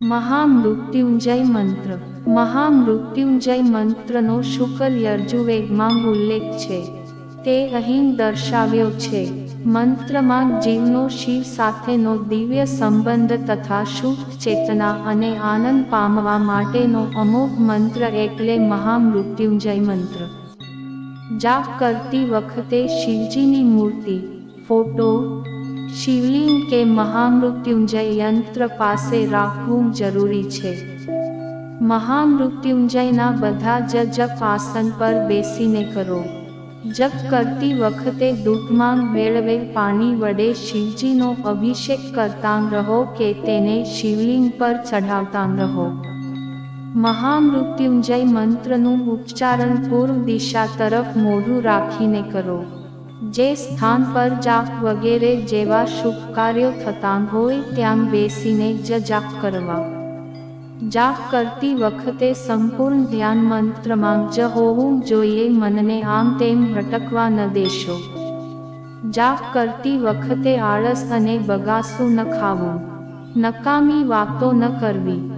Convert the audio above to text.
મહામૃત્યુંજય મંત્ર મહામૃત્યુંજય મંત્રનો શુકલ યર્જુવેદમાં ઉલ્લેખ છે. તે અહીં દર્શાવ્યો છે. મંત્રમાં જીવનો શિવ સાથેનો દિવ્ય સંબંધ તથા શુભ ચેતના અને આનંદ પામવા માટેનો અમોઘ મંત્ર એટલે મહામૃત્યુંજય મંત્ર જાપ કરતી વખતે શિવજીની મૂર્તિ, ફોટો શિવલિંગ કે મહામૃત્યુંજય યંત્ર પાસે રાખવું જરૂરી છે. મહામૃત્યુંજયના બધા જ જપ આસન પર બેસીને કરો. જપ કરતી વખતે દૂધમાં મેળવેલ પાણી વડે શિવજીનો અભિષેક કરતા રહો કે તેને શિવલિંગ પર ચઢાવતા રહો. મહામૃત્યુંજય મંત્રનું ઉચ્ચારણ પૂર્વ દિશા તરફ મોઢું રાખીને કરો. જે સ્થાન પર જાપ વગેરે જેવા શુભ કાર્યો થતા હોય ત્યાં બેસીને જ જાપ કરવા. જાપ કરતી વખતે સંપૂર્ણ ધ્યાન મંત્રમાં જ હોવું જોઈએ, મનને આમ તેમ ભટકવા ન દેશો. જાપ કરતી વખતે આળસ અને બગાસું ન ખાવું. નકામી વાતો ન કરવી.